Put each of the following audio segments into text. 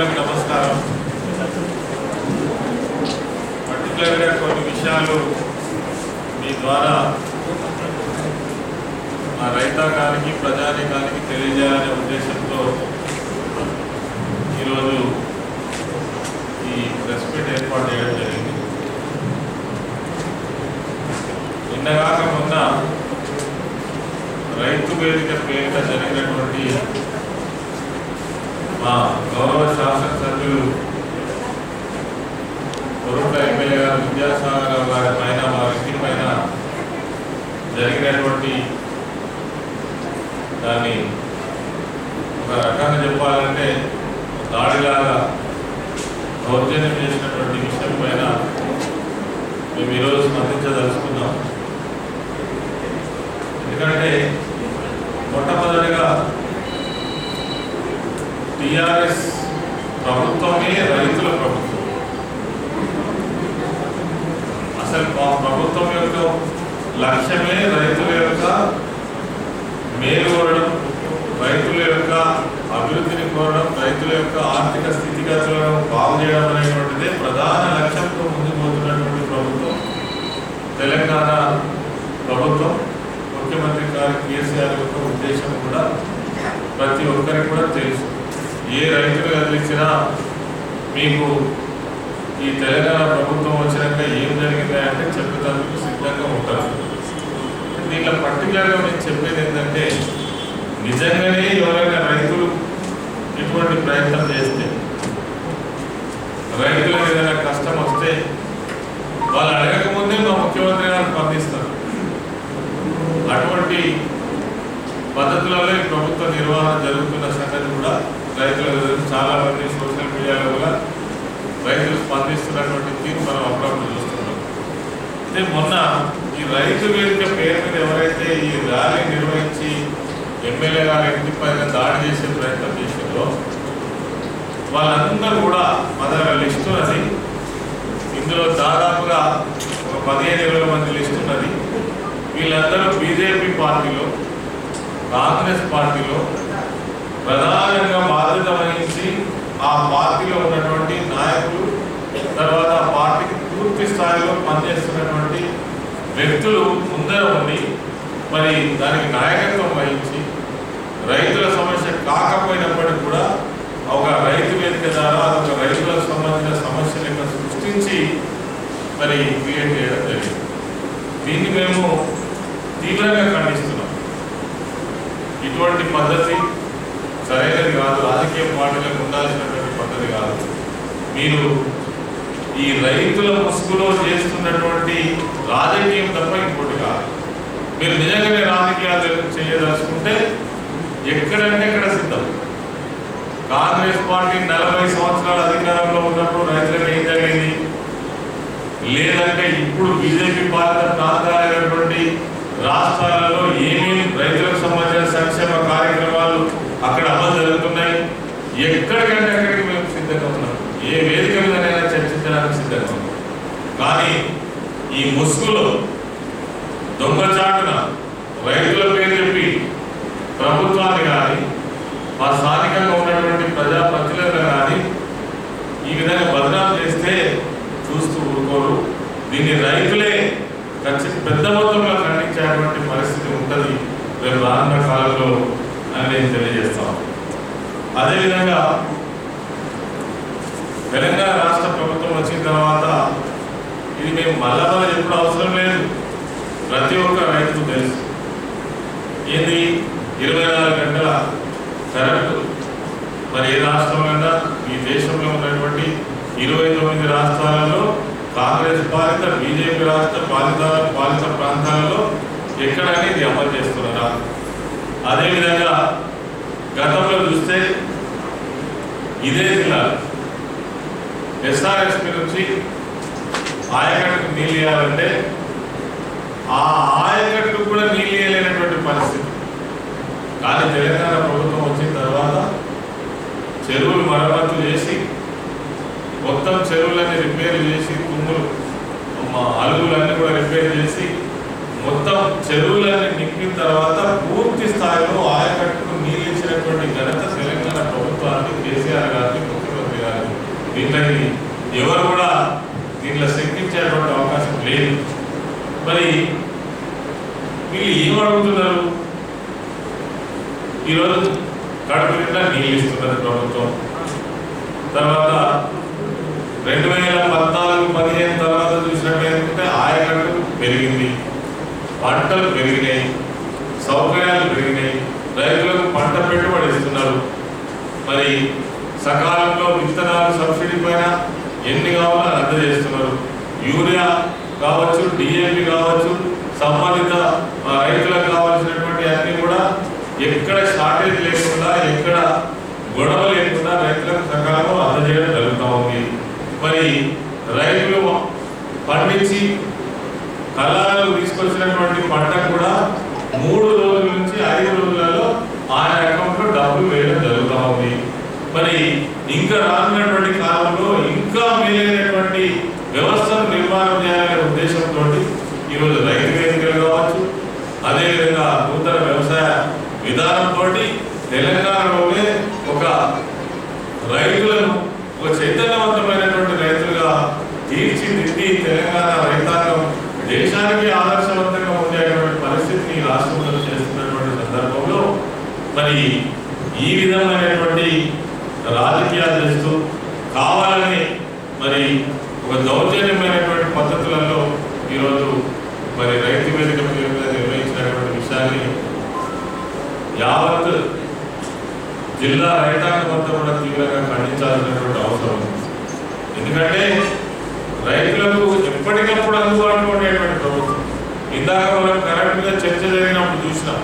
ఆత్మీయ నమస్కారం. పర్టికులర్గా కొన్ని విషయాలు మీ ద్వారా మా రైతాంగానికి ప్రజానికానికి తెలియజేయాలనే ఉద్దేశంతో ఈరోజు ఈ ప్రెస్ మీట్ ఏర్పాటు చేయడం జరిగింది. నిన్నగాక మొన్న రైతు వేదిక పేరిట జరిగినటువంటి మా గౌరవ శాసనసభ్యులు కొరుట్ల ఎమ్మెల్యే గారు విద్యాసాగర్ గారి పైన మా వ్యక్తి పైన జరిగినటువంటి దాన్ని ఒక రకంగా చెప్పాలంటే దాడిలాగా దౌర్జన్యం చేసినటువంటి విషయం పైన మేము ఈరోజు స్పందించదలుచుకున్నాం. ఎందుకంటే మొట్టమొదటిగా టిఆర్ఎస్ ప్రభుత్వమే రైతుల ప్రభుత్వం. అసలు మా ప్రభుత్వం యొక్క లక్ష్యమే రైతుల యొక్క మేలు కోరడం రైతుల యొక్క అభివృద్ధిని కోరడం రైతుల యొక్క ఆర్థిక స్థితిగతులను బాగు చేయడం అనేటువంటిదే ప్రధాన లక్ష్యంతో ముందుకు పోతున్నటువంటి ప్రభుత్వం. తెలంగాణ ప్రభుత్వం ముఖ్యమంత్రి గారి కేసీఆర్ యొక్క ఉద్దేశం కూడా ప్రతి ఒక్కరికి కూడా తెలుసు. ఏ రైతులు కదిలించినా మీకు ఈ తెలంగాణ ప్రభుత్వం వచ్చినాక ఏం జరిగిందంటే అంటే సిద్ధంగా ఉంటారు. దీంట్లో పర్టికులర్గా నేను చెప్పేది ఏంటంటే నిజంగానే ఎవరైనా రైతులు ఇటువంటి ప్రయత్నం చేస్తే రైతులకు ఏదైనా కష్టం వస్తే వాళ్ళు అడగకముందే మా ముఖ్యమంత్రి గారు స్పందిస్తారు. అటువంటి పద్ధతులలో ఈ ప్రభుత్వ నిర్వహణ జరుగుతున్న సంగతి కూడా రైతుల చాలా మంది సోషల్ మీడియాలో కూడా రైతులు స్పందిస్తున్నటువంటి తీరు మనం అప్పుడప్పుడు చూస్తున్నాం. అయితే మొన్న ఈ రైతు వేదిక పేరు మీద ఎవరైతే ఈ ర్యాలీ నిర్వహించి ఎమ్మెల్యే గారి ఇంటి పైన దాడి చేసే ప్రయత్నం చేసిందో వాళ్ళందరూ కూడా మా దగ్గర లిస్ట్ ఉన్నది. ఇందులో దాదాపుగా ఒక పదిహేను ఇరవై మంది లిస్ట్ ఉన్నది. వీళ్ళందరూ బీజేపీ పార్టీలో కాంగ్రెస్ పార్టీలో ప్రధానంగా బాధ్యత వహించి ఆ పార్టీలో ఉన్నటువంటి నాయకులు తర్వాత ఆ పార్టీకి పూర్తి స్థాయిలో పనిచేస్తున్నటువంటి వ్యక్తులు ముందర ఉండి మరి దానికి నాయకత్వం వహించి రైతుల సమస్య కాకపోయినప్పటికీ కూడా ఒక రైతు వేదిక ద్వారా ఒక రైతులకు సంబంధించిన సమస్య సృష్టించి మరి క్రియేట్ చేయడం జరిగింది. దీన్ని మేము తీవ్రంగా ఖండిస్తున్నాం. ఇటువంటి పద్ధతి సరైనది కాదు. రాజకీయ పార్టీలకు ఉండాల్సినటువంటి పద్ధతి కాదు. మీరు ఈ రైతుల ముసుగులో చేస్తున్నటువంటి రాజకీయం తప్ప ఇంకోటి కాదు. మీరు నిజంగానే రాజకీయాలు చేయదలుచుకుంటే ఎక్కడంటే ఎక్కడ సిద్ధం. కాంగ్రెస్ పార్టీ నలభై సంవత్సరాల అధికారంలో ఉన్నప్పుడు రైతులకు ఏం జరిగింది? లేదంటే ఇప్పుడు బీజేపీ పాలిత ప్రాంతాలైనటువంటి రాష్ట్రాలలో ఏమేమి రైతులకు సంబంధించిన సంక్షేమ కార్యక్రమాలు అక్కడ అమలు జరుగుతున్నాయి. ఎక్కడికంటే అక్కడికి మేము సిద్ధంగా ఉన్నాం ఏ వేదిక మీదనైనా చర్చించడానికి సిద్ధంగా ఉన్నాం కానీ ఈ ముసుగులో దొంగచాటున రైతుల పేరు చెప్పి ప్రభుత్వాన్ని కానీ మా స్థానికంగా ఉన్నటువంటి ప్రజాప్రతినిధులను కానీ ఈ విధంగా బదనాలు చేస్తే చూస్తూ ఊరుకోరు. దీన్ని రైతులే ఖచ్చితంగా పెద్ద మొత్తంలో ఖండించేటువంటి పరిస్థితి ఉంటుంది. రేపు రానున్న కాలంలో అని నేను తెలియజేస్తాను అదేవిధంగా తెలంగాణ రాష్ట్ర ప్రభుత్వం వచ్చిన తర్వాత ఇది మేము మళ్ళా ఎప్పుడు అవసరం లేదు. ప్రతి ఒక్క రైతుకు తెలుసు. ఏంది? ఇరవై నాలుగు గంటల కరెంటు మరి ఏ రాష్ట్రంలో ఈ దేశంలో ఉన్నటువంటి ఇరవై తొమ్మిది రాష్ట్రాలలో కాంగ్రెస్ పాలిత బీజేపీ రాష్ట్ర పాలిత పాలిత ప్రాంతాలలో ఎక్కడైనా ఇది అమలు చేస్తున్నారా? అదేవిధంగా గతంలో చూస్తే ఇదే జిల్లా ఎస్ఆర్ఎస్పి నుంచి ఆయకట్టుకు నీళ్ళు ఇవ్వాలంటే ఆ ఆయకట్టు కూడా నీళ్ళు ఇవ్వలేనటువంటి పరిస్థితి. కానీ తెలంగాణ ప్రభుత్వం వచ్చిన తర్వాత చెరువులు మరమ్మతులు చేసి మొత్తం చెరువులన్నీ రిపేర్ చేసి తుమ్ములు మా అలుగులన్నీ కూడా రిపేర్ చేసి మొత్తం చెరువులన్నీ నింపిన తర్వాత పూర్తి స్థాయిలో ఆయకట్టుకు నీళ్ళు ఇచ్చినటువంటి ఘనత తెలంగాణ ప్రభుత్వానికి కేసీఆర్ గారికి ముఖ్యమంత్రి గారికి. దీంట్లోని ఎవరు కూడా దీంట్లో శంకించేటువంటి అవకాశం లేదు. మరి వీళ్ళు ఏమడుగుతున్నారు అడుగుతున్నారు? ఈరోజు కడుపు నిండా నీళ్ళు ఇస్తున్నది ప్రభుత్వం. తర్వాత రెండు వేల పద్నాలుగు పదిహేను తర్వాత చూసినట్లయితే ఆయకట్టు పెరిగింది పంటలు పెరిగినాయి సౌకర్యాలు పెరిగినాయి రైతులకు పంట పెట్టుబడి ఇస్తున్నారు. మరి సకాలంలో విత్తనాలు సబ్సిడీ పైన ఎన్ని కావాలో అది అందజేస్తున్నారు యూరియా కావచ్చు డిఏపి కావచ్చు సంబంధిత రైతులకు కావాల్సినటువంటి అన్ని కూడా ఎక్కడ షార్టేజ్ లేకుండా ఎక్కడ గొడవ లేకుండా రైతులకు సకాలంలో అందజేయడం జరుగుతూ ఉంది. మరి రైతులు పండించి కళాలు తీసుకొచ్చినటువంటి పంట కూడా మూడు రోజుల నుంచి ఐదు రోజులలో ఆయన అకౌంట్లో డబ్బులు వేయడం జరుగుతూ ఉంది. మరి ఇంకా రానున్నటువంటి కాలంలో ఇంకా మేలైనటువంటి వ్యవస్థను నిర్మాణం చేయాలనే ఉద్దేశంతో ఈరోజు రైతు వేదికలు కావచ్చు అదేవిధంగా నూతన వ్యవసాయ విధానంతో తెలంగాణలోనే ఒక రైతు ఒక చైతన్యవంతమైనటువంటి రైతులుగా తీర్చిదిద్ది తెలంగాణ రైతాంగం దేశానికి ఆదర్శవంతంగా ఉండేటువంటి పరిస్థితిని ఈ రాష్ట్రంలో చేస్తున్నటువంటి సందర్భంలో మరి ఈ విధమైనటువంటి రాజకీయాలు చేస్తూ కావాలని మరి ఒక దౌర్జన్యమైనటువంటి పద్ధతులలో ఈరోజు మరి రైతు వేదిక నిర్వహించినటువంటి విషయాన్ని యావత్ జిల్లా రైతాంగం అంతా కూడా తీవ్రంగా ఖండించాల్సినటువంటి అవసరం ఉంది. ఎందుకంటే రైతులకు ఎప్పటికప్పుడు అందుబాటులో ఉండేటువంటి ప్రభుత్వం. ఇందాక మనం కరెక్ట్గా మీద చర్చ జరిగినప్పుడు చూసినాం.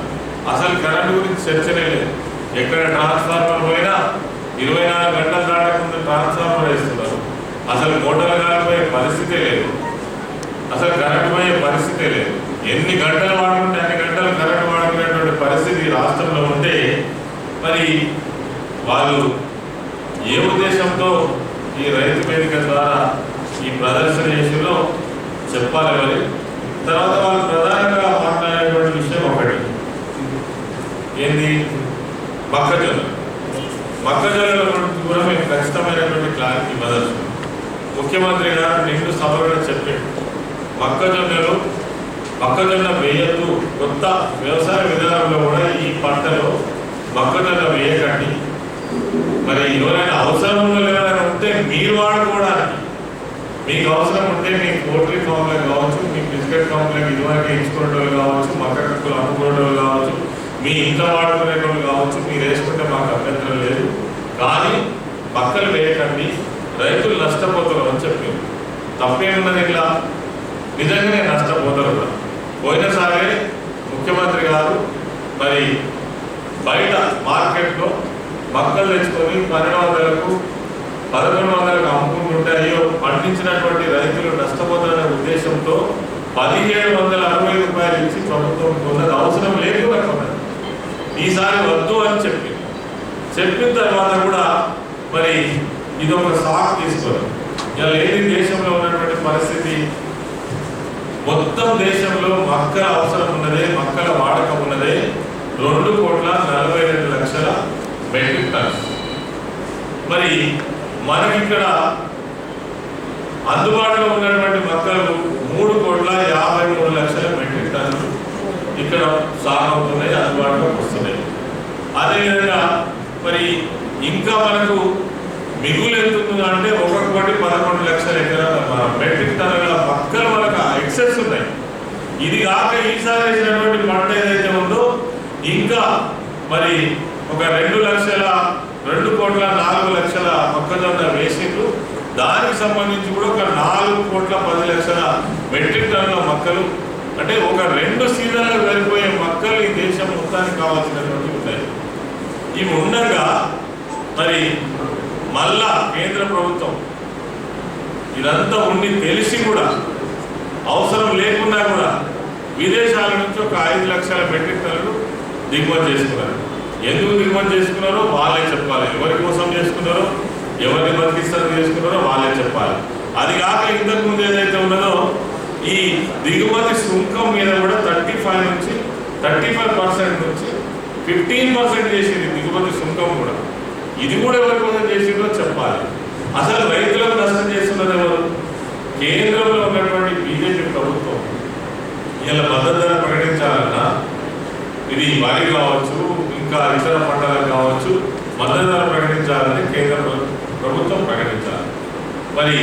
అసలు కరెంట్ గురించి చర్చనే లేదు. ఎక్కడ ట్రాన్స్ఫార్మర్ పోయినా ఇరవై నాలుగు గంటలు దాటకుండా ట్రాన్స్ఫార్మర్ వేస్తున్నారు. అసలు మోటార్ కాలిపోయే పరిస్థితే లేదు. అసలు కరెంట్ పోయే పరిస్థితే లేదు. ఎన్ని గంటలు వాడుకుంటే అన్ని గంటలు కరెంట్ వాడుకునేటువంటి పరిస్థితి రాష్ట్రంలో ఉంటే మరి వాళ్ళు ఏ ఉద్దేశంతో ఈ రైతు వేదిక ద్వారా ఈ ప్రదర్శన చేసిందో చెప్పాలి మరి. తర్వాత వాళ్ళు ప్రధానంగా మాట్లాడేటువంటి విషయం ఒకటి. ఏంది? మొక్కజొన్న. మొక్కజొన్నల కూడా మేము ఖచ్చితమైనటువంటి క్లారిటీ ఇవ్వదలుచుకున్నాం ముఖ్యమంత్రి గారు నిండు సభలో చెప్పాడు మక్కజొన్నలో మొక్కజొన్న వేయద్దు. కొత్త వ్యవసాయ విధానంలో కూడా ఈ పంటలో మొక్కజొన్న వేయకండి. మరి ఎవరైనా అవసరం ఉన్న ఎవరైనా ఉంటే మీరు వాడుకోవడానికి. మీకు అవసరం ఉంటే మీ పోల్ట్రీ ఫామ్లకు కావచ్చు మీ బిస్కెట్ ఫామ్లకు ఇదివరకు ఇచ్చుకునే కావచ్చు మక్క కక్కులు అమ్ముకునే కావచ్చు మీ ఇంట్లో వాడుకునే కావచ్చు మీరు వేసుకుంటే మాకు అభ్యంతరం లేదు. కానీ పక్కలు వేయకండి రైతులు నష్టపోతారు అని చెప్పి తప్పేమున్నది ఇలా? నిజంగానే నష్టపోతారు కూడా పోయినసారి ముఖ్యమంత్రి గారు మరి బయట మార్కెట్లో మక్కలు తెచ్చుకొని పన్నెండు వందలకు పదకొండు వందలకు అమ్ముకుంటుంటే అయ్యో పండించినటువంటి రైతులు నష్టపోతారనే ఉద్దేశంతో పదిహేడు వందల అరవై రూపాయలు ఇచ్చి ప్రభుత్వం కొన్నది అవసరం లేకుండా కొన్నది ఈసారి వద్దు అని చెప్పి. చెప్పిన తర్వాత కూడా మరి ఇది ఒక సాక్ తీసుకొని ఇలా ఏది దేశంలో ఉన్నటువంటి పరిస్థితి మొత్తం దేశంలో మక్కల అవసరం ఉన్నదే మక్కల వాడకం ఉన్నదే రెండు కోట్ల నలభై రెండు లక్షల మెట్రిక్ టన్స్. మరి మనకిక్కడ అందుబాటులో ఉన్నటువంటి మక్కలు మూడు కోట్ల యాభై మూడు లక్షల మెట్రిక్ టన్నులు ఇక్కడ సాగవుతున్నాయి అదేవిధంగా మరి ఇంకా మనకు మిగులు ఎంత అంటే ఒక కోటి పదకొండు లక్షల ఎకరాల మెట్రిక్ టన్నుల మొక్కలు మనకు ఎక్సెస్ ఉన్నాయి. ఇది కాక ఈసారి వేసినటువంటి పంట ఏదైతే ఉందో ఇంకా మరి ఒక రెండు లక్షల రెండు కోట్ల నాలుగు లక్షల మొక్కజొన్న వేసిండ్రు. దానికి సంబంధించి కూడా ఒక నాలుగు కోట్ల పది లక్షల మెట్రిక్ టన్నుల మొక్కలు అంటే ఒక రెండు సీజన్లు సరిపోయే మొక్కలు ఈ దేశం మొత్తానికి కావాల్సినటువంటి ఉన్నాయి. ఇవి ఉండగా మరి మళ్ళా కేంద్ర ప్రభుత్వం ఇదంతా ఉండి తెలిసి కూడా అవసరం లేకుండా కూడా విదేశాల నుంచి ఒక ఐదు లక్షల మెట్రిక్ టన్నులు దిగుమతి చేసుకున్నారు. ఎందుకు దిగుమతి చేసుకున్నారో వాళ్ళే చెప్పాలి. ఎవరి కోసం చేసుకున్నారో ఎవరిని బతికిస్తారు చేసుకున్నారో వాళ్ళే చెప్పాలి. అది కాక ఇంతకు ముందు ఏదైతే ఉన్నదో ఈ దిగుమతి సుంకం మీద కూడా థర్టీ ఫైవ్ నుంచి థర్టీ ఫైవ్ పర్సెంట్ నుంచి ఫిఫ్టీన్ పర్సెంట్ చేసింది దిగుమతి సుంకం కూడా. ఇది కూడా ఎవరి కోసం చేసిందో చెప్పాలి. అసలు రైతులకు నష్టం చేస్తున్నది ఎవరు? కేంద్రంలో ఉన్నటువంటి బీజేపీ ప్రభుత్వం. ఇలా మద్దతు ధర ప్రకటించాలన్నా ఇది వరి కావచ్చు ఇంకా ఇతర పంటలకు కావచ్చు మద్దతు ధర ప్రకటించాలని కేంద్ర ప్రభుత్వం ప్రకటించాలి. మరి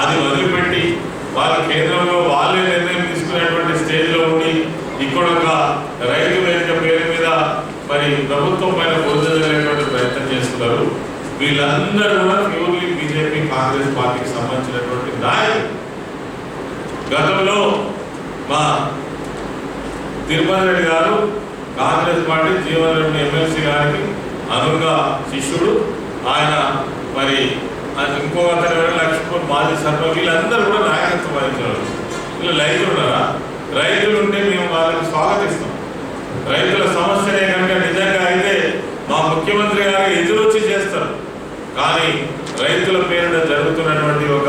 అది వదిలిపెట్టి వాళ్ళ కేంద్రంలో వాళ్ళే నిర్ణయం తీసుకునేటువంటి స్టేజ్లో ఉండి ఇక్కడ ఒక రైతు వేదిక పేరు మరి ప్రభుత్వం పైన బురదలేటువంటి ప్రయత్నం చేస్తున్నారు. వీళ్ళందరూ కూడా ప్యూర్లీ బీజేపీ కాంగ్రెస్ పార్టీకి సంబంధించినటువంటి నాయకులు. గతంలో మా తిరుపతి రెడ్డి గారు కాంగ్రెస్ పార్టీ జీవన్ రెడ్డి ఎమ్మెల్సీ గారికి అనుగా శిష్యుడు. ఆయన మరి ఆయన ఇంకో అతని లక్ష్మణ్ మాజీ సర్పంచ్ వీళ్ళందరూ కూడా నాయకత్వం వహించారు. వీళ్ళు రైతులు ఉన్నారా? రైతులు ఉంటే మేము వాళ్ళకి స్వాగతిస్తాం. రైతుల సమస్యనే కనుక ముఖ్యమంత్రి గారు ఎదురొచ్చి చేస్తారు. కానీ రైతుల పేరున జరుగుతున్నటువంటి ఒక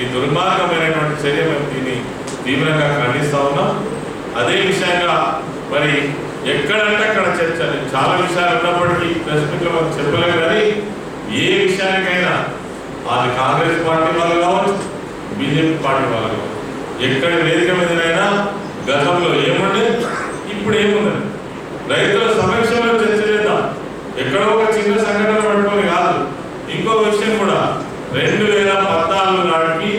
ఈ దుర్మార్గమైనటువంటి చర్య మేము దీన్ని తీవ్రంగా ఖండిస్తా ఉన్నాం. అదే విషయంగా మరి ఎక్కడంటే అక్కడ చర్చ చాలా విషయాలు ఉన్నప్పటికీ ప్రెస్ మీట్లో మనం చెప్పలేము కానీ ఏ విషయానికైనా అది కాంగ్రెస్ పార్టీ వాళ్ళు కావచ్చు బీజేపీ పార్టీ వాళ్ళు కావచ్చు వేదిక మీదనైనా గతంలో ఏముండే ఇప్పుడు ఏముందని రైతుల సమక్షంలో చర్చ ఎక్కడో ఒక చిన్న సంఘటన పట్టుకొని కాదు ఇంకో విషయం కూడా. రెండు వేల పద్నాలుగు నాటికి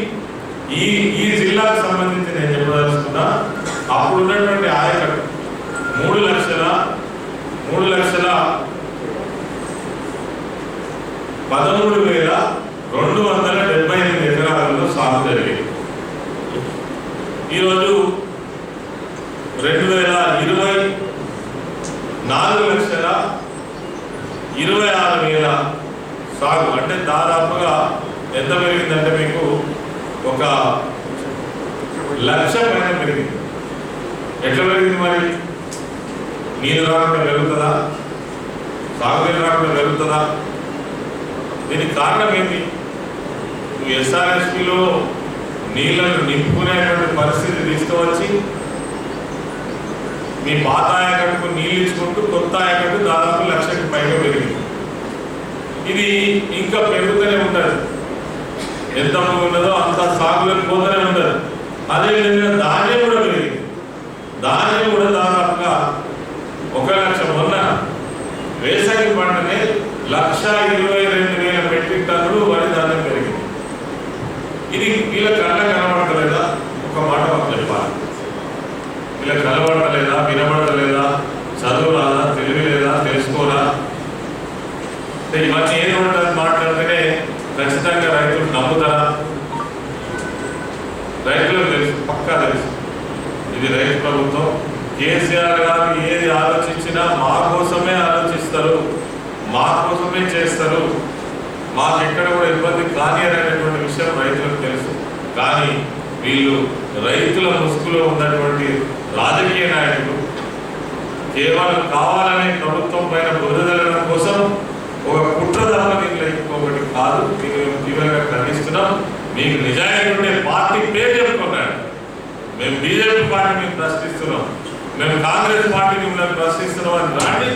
ఈ ఈ జిల్లాకు సంబంధించి నేను చెప్పదలుచుకున్నా అప్పుడు ఉన్నటువంటి ఆయకట్టు మూడు లక్షల మూడు లక్షల పదమూడు వేల రెండు వందల డెబ్బై ఎనిమిది ఎకరాలలో సాగు జరిగింది. ఈరోజు రెండు వేల ఇరవై నాలుగు లక్షల ఇరవై ఆరు వేల సాగు అంటే దాదాపుగా ఎంత పెరిగిందంటే మీకు ఒక లక్ష పైన పెరిగింది. ఎట్లా పెరిగింది మరి? నీరు రాకుండా పెరుగుతుందా? సాగునీరు రాకుండా పెరుగుతుందా? దీనికి కారణం ఏంటి? నువ్వు ఎస్ఆర్ఎస్పిలో నీళ్ళను నింపుకునేటువంటి పరిస్థితి తీసుకువచ్చి మీ పాత ఆయకట్టుకు నీళ్ళు ఇచ్చుకుంటూ కొత్త ఆయకట్టు దాదాపు లక్షకి పైగా పెరిగింది. ఇది ఇంకా పెరుగుతూనే ఉంటుంది. ఎంత ఉన్నదో అంత సాగులకు పోతూనే ఉంటుంది. అదేవిధంగా ధాన్యం కూడా పెరిగింది. ధాన్యం కూడా దాదాపుగా ఒక లక్ష మొన్న వేసవి పంటనే లక్ష ఇరవై రెండు వేల మెట్రిక్ టన్నులు వరి ధాన్యం పెరిగింది. ఇది వీళ్ళ కళ్ళ కనబడుతుంది ఒక మాట మాకు చెప్పాలి వీళ్ళ వినబడలేదా? చదువురాదా? చదువు తెలివి లేదా తెలుసుకోరా? అంటే ఇవన్నీ ఏది ఉంటుంది మాట్లాడితేనే ఖచ్చితంగా రైతులు నమ్ముతారా? రైతులకు తెలుసు పక్కా తెలుసు. ఇది రైతు ప్రభుత్వం. కేసీఆర్ గారు ఏది ఆలోచించినా మా కోసమే ఆలోచిస్తారు మా కోసమే చేస్తారు. మాకు ఎక్కడ కూడా ఇబ్బంది కానీ అనేటువంటి విషయం రైతులకు తెలుసు. కానీ వీళ్ళు రైతుల ముసుగులో ఉన్నటువంటి రాజకీయ నాయకులు కేవలం కావాలనే ప్రభుత్వం పైన బురదలడం కోసం ఒక కుట్ర తప్ప దీంట్లో ఇంకొకటి కాదు మేము తీవ్రంగా ఖండిస్తున్నాం. మీకు నిజాయితీ ఉండే పార్టీ పేరు చెప్పుకున్నాడు మేము బీజేపీ పార్టీని ప్రశ్నిస్తున్నాం. మేము కాంగ్రెస్ పార్టీని మిమ్మల్ని ప్రశ్నిస్తున్నాం అని రాండి.